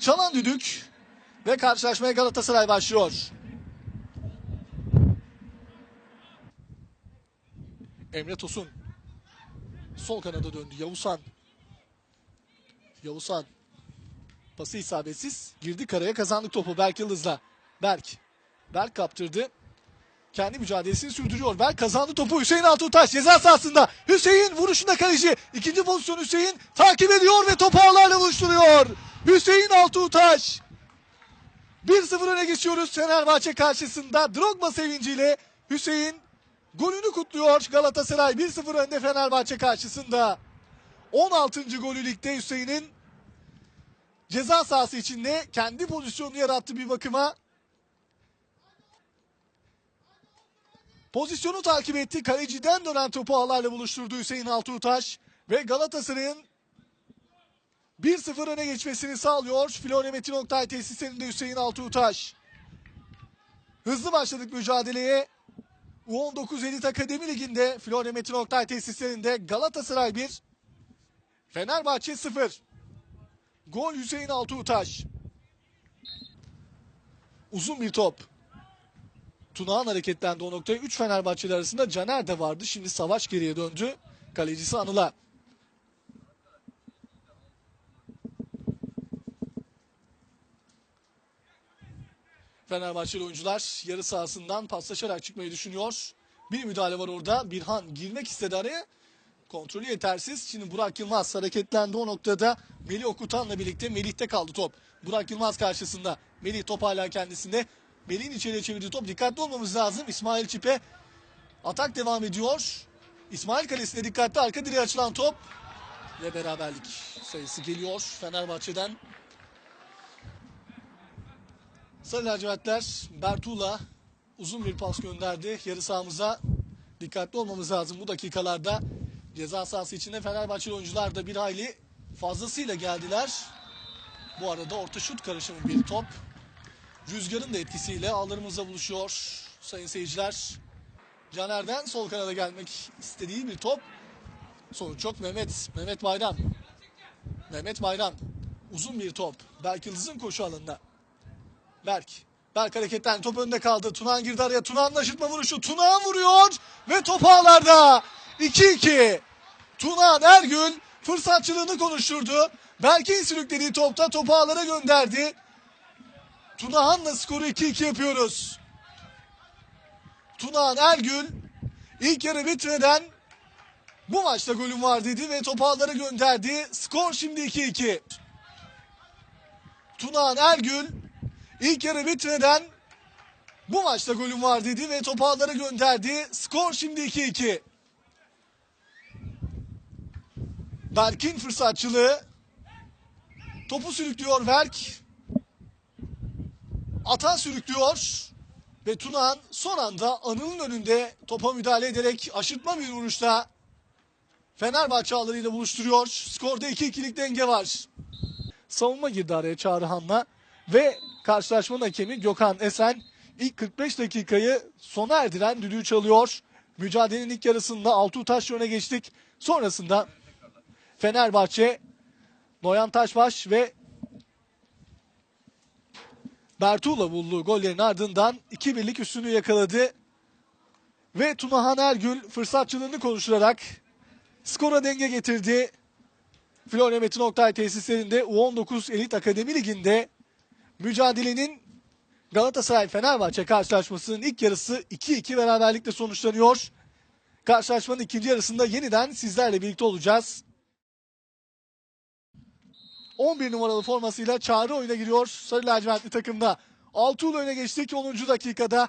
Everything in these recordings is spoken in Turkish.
Çalan düdük ve karşılaşmaya Galatasaray başlıyor. Emre Tosun. Sol kanada döndü. Yavuzhan. Yavuzhan. Pası isabetsiz. Girdi karaya kazandık topu Berk Yıldız'la. Berk. Berk kaptırdı. Kendi mücadelesini sürdürüyor. Berk kazandı topu Hüseyin Altuntaş ceza sahasında. Hüseyin vuruşunda kaleci. İkinci pozisyon Hüseyin takip ediyor ve topu ağlarla buluşturuyor. Hüseyin Altuntaş. 1-0 öne geçiyoruz Fenerbahçe karşısında. Drogba sevinciyle Hüseyin golünü kutluyor Galatasaray 1-0 önde Fenerbahçe karşısında. 16. golü ligde Hüseyin'in ceza sahası içinde kendi pozisyonunu yarattı bir bakıma. Pozisyonu takip etti. Kaleciden dönen topu ağlarla buluşturdu Hüseyin Altuğtaş. Ve Galatasaray'ın 1-0 öne geçmesini sağlıyor. Florya Metin Oktay tesislerinde Hüseyin Altuğtaş. Hızlı başladık mücadeleye. U19 Elit Akademi Ligi'nde Florya Metin Oktay tesislerinde Galatasaray 1, Fenerbahçe 0. Gol Hüseyin Altuğtaş. Uzun bir top. Tunağan hareketlendi o noktaya. 3 Fenerbahçeli arasında Caner de vardı. Şimdi Savaş geriye döndü. Kalecisi Anıl'a. Fenerbahçeli oyuncular yarı sahasından paslaşarak çıkmayı düşünüyor. Bir müdahale var orada. Birhan girmek istedi araya. Kontrolü yetersiz. Şimdi Burak Yılmaz hareketlendi o noktada. Melih Okutan'la birlikte Melih'te kaldı top. Burak Yılmaz karşısında. Melih top hala kendisinde. Melih'in içeriye çevirdiği top. Dikkatli olmamız lazım. İsmail Çipe atak devam ediyor. İsmail kalesine dikkatli arka direğe açılan top. Ve beraberlik sayısı geliyor Fenerbahçe'den. Sarı lacivertler Bertula uzun bir pas gönderdi yarı sahamıza. Dikkatli olmamız lazım bu dakikalarda. Ceza sahası içinde Fenerbahçeli oyuncular da bir hayli fazlasıyla geldiler. Bu arada orta şut karışımı bir top. Rüzgarın da etkisiyle ağlarımızla buluşuyor sayın seyirciler. Caner'den sol kanada gelmek istediği bir top. Sonuç yok Mehmet. Mehmet Bayram. Mehmet Bayram. Uzun bir top. Berk Yıldız'ın koşu alanında. Berk. Berk hareketten top önünde kaldı. Tunan girdi araya. Tuna'nın aşırtma vuruşu. Tunan vuruyor ve top ağlarda. 2-2. Tunan Ergül fırsatçılığını konuşturdu. Berk'in sürüklediği topta topu ağlara gönderdi. Tunahan'la skoru 2-2 yapıyoruz. Tunahan Ergül ilk yarı bitmeden bu maçta golüm var dedi ve topu gönderdi. Skor şimdi 2-2. Tunahan Ergül İlk yarı bitmeden bu maçta golüm var dedi ve topu gönderdi. Skor şimdi 2-2. Berk'in fırsatçılığı. Topu sürüklüyor Berk. Ata sürüklüyor. Ve Tunan son anda Anıl'ın önünde topa müdahale ederek aşırtma bir vuruşta Fenerbahçe ağlarıyla buluşturuyor. Skorda 2-2'lik denge var. Savunma girdi araya Çağrıhan'la. Ve karşılaşmanın hakemi Gökhan Esen ilk 45 dakikayı sona erdiren düdüğü çalıyor. Mücadelenin ilk yarısında Altuğ Taş öne geçtik. Sonrasında Fenerbahçe, Noyan Taşbaş ve Bertuğ'la bulduğu gollerin ardından 2-1'lik üstünlüğü yakaladı. Ve Tunahan Ergül fırsatçılığını konuşturarak skora denge getirdi. Florya Metin Oktay tesislerinde U19 Elit Akademi Ligi'nde mücadelenin Galatasaray-Fenerbahçe karşılaşmasının ilk yarısı 2-2 beraberlikle sonuçlanıyor. Karşılaşmanın ikinci yarısında yeniden sizlerle birlikte olacağız. 11 numaralı formasıyla Çağrı oyuna giriyor Sarı lacivertli takımda. Altuğ'la öne geçtik 10. dakikada.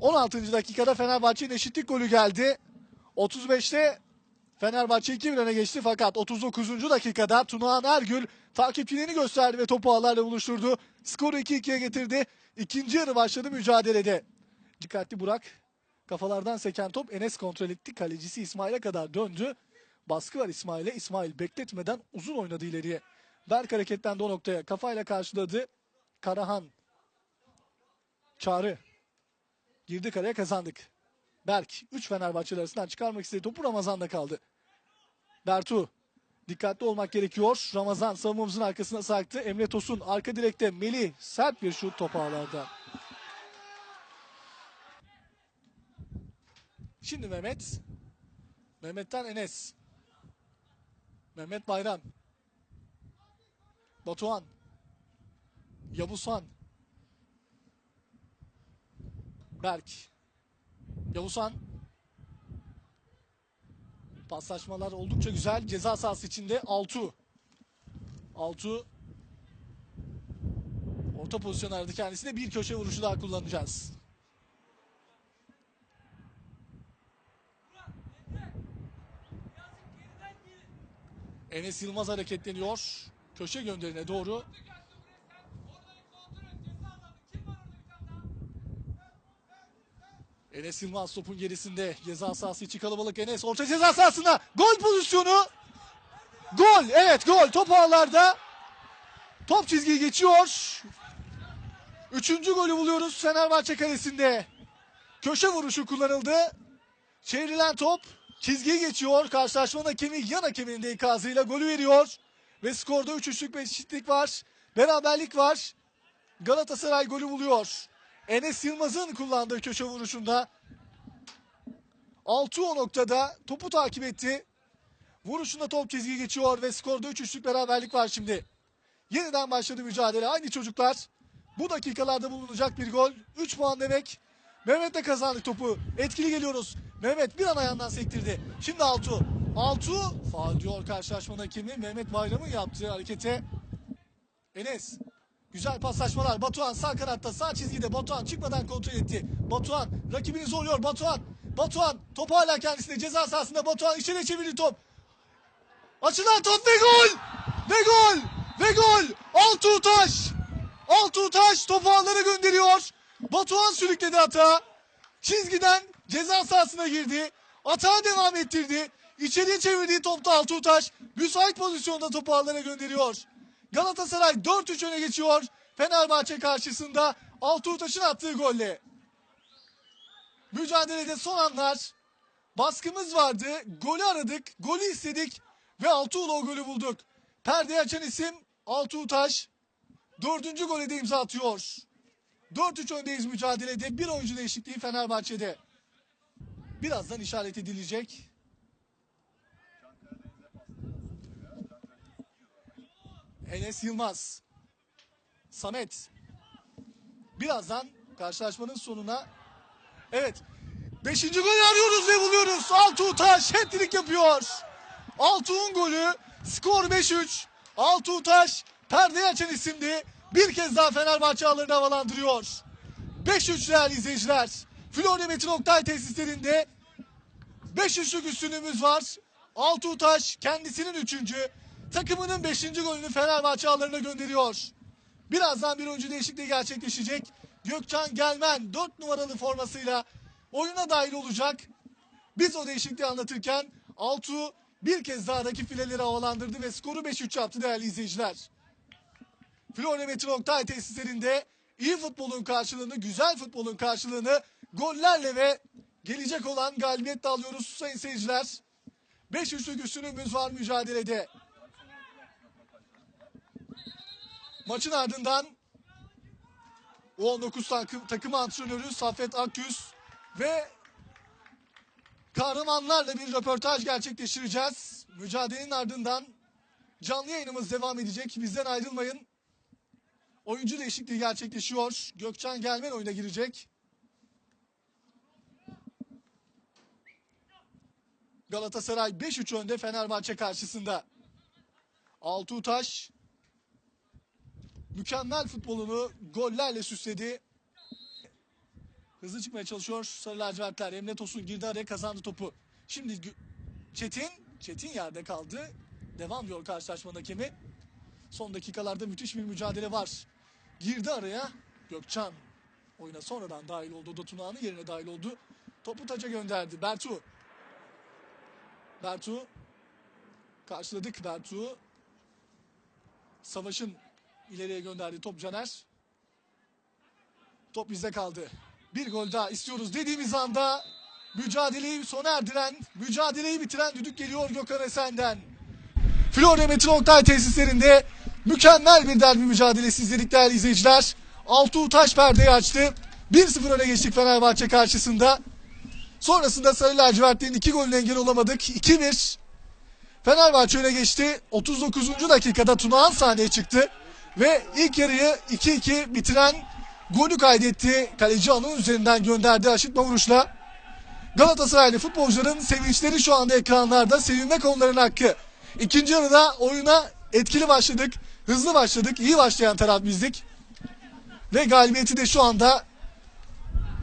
16. dakikada Fenerbahçe'nin eşitlik golü geldi. 35'te Fenerbahçe 2-1 öne geçti fakat 39. dakikada Tunağan Ergül takipçilerini gösterdi ve topu ağlarla buluşturdu. Skoru 2-2'ye getirdi. İkinci yarı başladı mücadelede. Dikkatli Burak. Kafalardan seken top Enes kontrol etti. Kalecisi İsmail'e kadar döndü. Baskı var İsmail'e. İsmail bekletmeden uzun oynadı ileriye. Berk hareketlendi o noktaya. Kafayla karşıladı. Karahan. Çağrı. Girdi kareye kazandık. Berk 3 Fenerbahçeli arasından çıkarmak istedi. Topu Ramazan'da kaldı. Bertu. Dikkatli olmak gerekiyor. Ramazan savunmamızın arkasına sarktı. Emre Tosun arka direkte Melih sert bir şut top ağlarda. Şimdi Mehmet. Mehmet'ten Enes. Mehmet Bayram. Batuhan. Yavuzhan. Berk. Yavuzhan. Paslaşmalar oldukça güzel. Ceza sahası içinde Altu. Altu. Orta pozisyon aradı kendisine. Bir köşe vuruşu daha kullanacağız. Enes Yılmaz hareketleniyor. Köşe gönderine doğru. Enes Yılmaz topun gerisinde. Ceza sahası içi kalabalık Enes. Orta ceza sahasında. Gol pozisyonu. Gol. Evet gol. Top ağlarda. Top çizgiyi geçiyor. Üçüncü golü buluyoruz Fenerbahçe kalesinde. Köşe vuruşu kullanıldı. Çevrilen top çizgiyi geçiyor. Karşılaşmanın hakemi yan hakeminin de ikazıyla golü veriyor. Ve skorda 3-3'lük bir eşitlik var. Beraberlik var. Galatasaray golü buluyor. Enes Yılmaz'ın kullandığı köşe vuruşunda 6 o noktada topu takip etti. Vuruşunda top çizgiyi geçiyor ve skorda 3-3'lük beraberlik var şimdi. Yeniden başladı mücadele. Aynı çocuklar. Bu dakikalarda bulunacak bir gol. 3 puan demek. Mehmet de kazandı topu. Etkili geliyoruz. Mehmet bir an ayağından sektirdi. Şimdi Altu. Altu faal diyor karşılaşmanın hakemi. Mehmet Bayram'ın yaptığı harekete. Enes. Güzel paslaşmalar. Batuhan sağ kanatta sağ çizgide. Batuhan çıkmadan kontrol etti. Batuhan rakibini zorluyor. Batuhan. Batuhan top hala kendisinde. Ceza sahasında Batuhan içeri çevirdi top. Açılan top ve gol! Ve gol! Ve gol! Altuğ Taş! Altuğ Taş topu gönderiyor. Batuhan sürükledi hata. Çizgiden ceza sahasına girdi. Atağa devam ettirdi. İçeriye çevirdiği topta Altuğ Taş müsait pozisyonda topu ağlara gönderiyor. Galatasaray 4-3 öne geçiyor. Fenerbahçe karşısında Altuğ Taş'ın attığı golle. Mücadelede son anlar. Baskımız vardı. Golü aradık. Golü istedik. Ve Altuğ'la o golü bulduk. Perdeyi açan isim Altuğ Taş. Dördüncü golü de imza atıyor. 4-3 öndeyiz mücadelede. Bir oyuncu değişikliği Fenerbahçe'de. Birazdan işaret edilecek. Enes Yılmaz. Samet. Birazdan karşılaşmanın sonuna Evet. Beşinci golü arıyoruz ve buluyoruz. Altuğ Taş hat-trick yapıyor. Altuğ'un golü. Skor 5-3. Altuğ Taş perdeyi açan isimdi. Bir kez daha Fenerbahçe ağlarını havalandırıyor. 5-3 değerli izleyiciler. Florya Metin Oktay tesislerinde 5-3'lük üstünlüğümüz var. Altuğ Taş kendisinin üçüncü. Takımının beşinci golünü Fenerbahçe ağlarına gönderiyor. Birazdan bir oyuncu değişikliği gerçekleşecek. Gökçen Gelmen 4 numaralı formasıyla oyuna dahil olacak. Biz o değişikliği anlatırken Altuğ bir kez daha rakip fileleri havalandırdı ve skoru 5-3 yaptı değerli izleyiciler. Florya Metin Oktay tesislerinde iyi futbolun karşılığını, güzel futbolun karşılığını gollerle ve gelecek olan galibiyetle alıyoruz sayın seyirciler. 5-3'lük üstünlüğümüz var mücadelede. Maçın ardından U19 takım, takım antrenörü Saffet Akgüz ve kahramanlarla bir röportaj gerçekleştireceğiz. Mücadelenin ardından canlı yayınımız devam edecek. Bizden ayrılmayın. Oyuncu değişikliği gerçekleşiyor. Gökçen Gelmen oyuna girecek. Galatasaray 5-3 önde Fenerbahçe karşısında. Altuğ Taş mükemmel futbolunu gollerle süsledi. Hızlı çıkmaya çalışıyor Sarı lacivertler. Emre Tosun girdi araya kazandı topu. Şimdi Çetin, Çetin yerde kaldı. Devam diyor karşılaşmanın hakemi. Son dakikalarda müthiş bir mücadele var. Girdi araya Gökçen. Oyuna sonradan dahil oldu. Dotunağının yerine dahil oldu. Topu taca gönderdi. Bertu. Bertu. Karşıladık Bertu. Savaş'ın ileriye gönderdiği top Caner. Top bizde kaldı. Bir gol daha istiyoruz dediğimiz anda mücadeleyi sona erdiren, mücadeleyi bitiren düdük geliyor Gökhan Esen'den. Florya Metin Oktay tesislerinde mükemmel bir derbi mücadelesi izledik değerli izleyiciler. Altuğ taş perdeyi açtı. 1-0 öne geçtik Fenerbahçe karşısında. Sonrasında Sarı Lacivertlerin iki golüne engel olamadık. 2-1 Fenerbahçe öne geçti. 39. dakikada Tunağan sahneye çıktı. Ve ilk yarıyı 2-2 bitiren golü kaydetti. Kaleci Anıl üzerinden gönderdi aşıtma vuruşla. Galatasaraylı futbolcuların sevinçleri şu anda ekranlarda. Sevinmek onların hakkı. İkinci yarıda oyuna etkili başladık. Hızlı başladık. iyi başlayan taraf bizdik. Ve galibiyeti de şu anda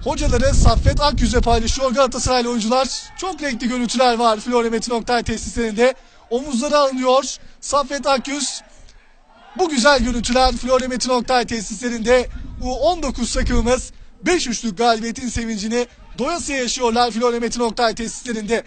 hocaları Saffet Akyüz'e paylaşıyor Galatasaraylı oyuncular. Çok renkli görüntüler var Florya Metin Oktay tesislerinde. Omuzları alınıyor. Saffet Akyüz bu güzel görüntüler Florya Metin Oktay tesislerinde U19 takımımız 5 üçlük galibiyetin sevincini doyasıya yaşıyorlar Florya Metin Oktay tesislerinde.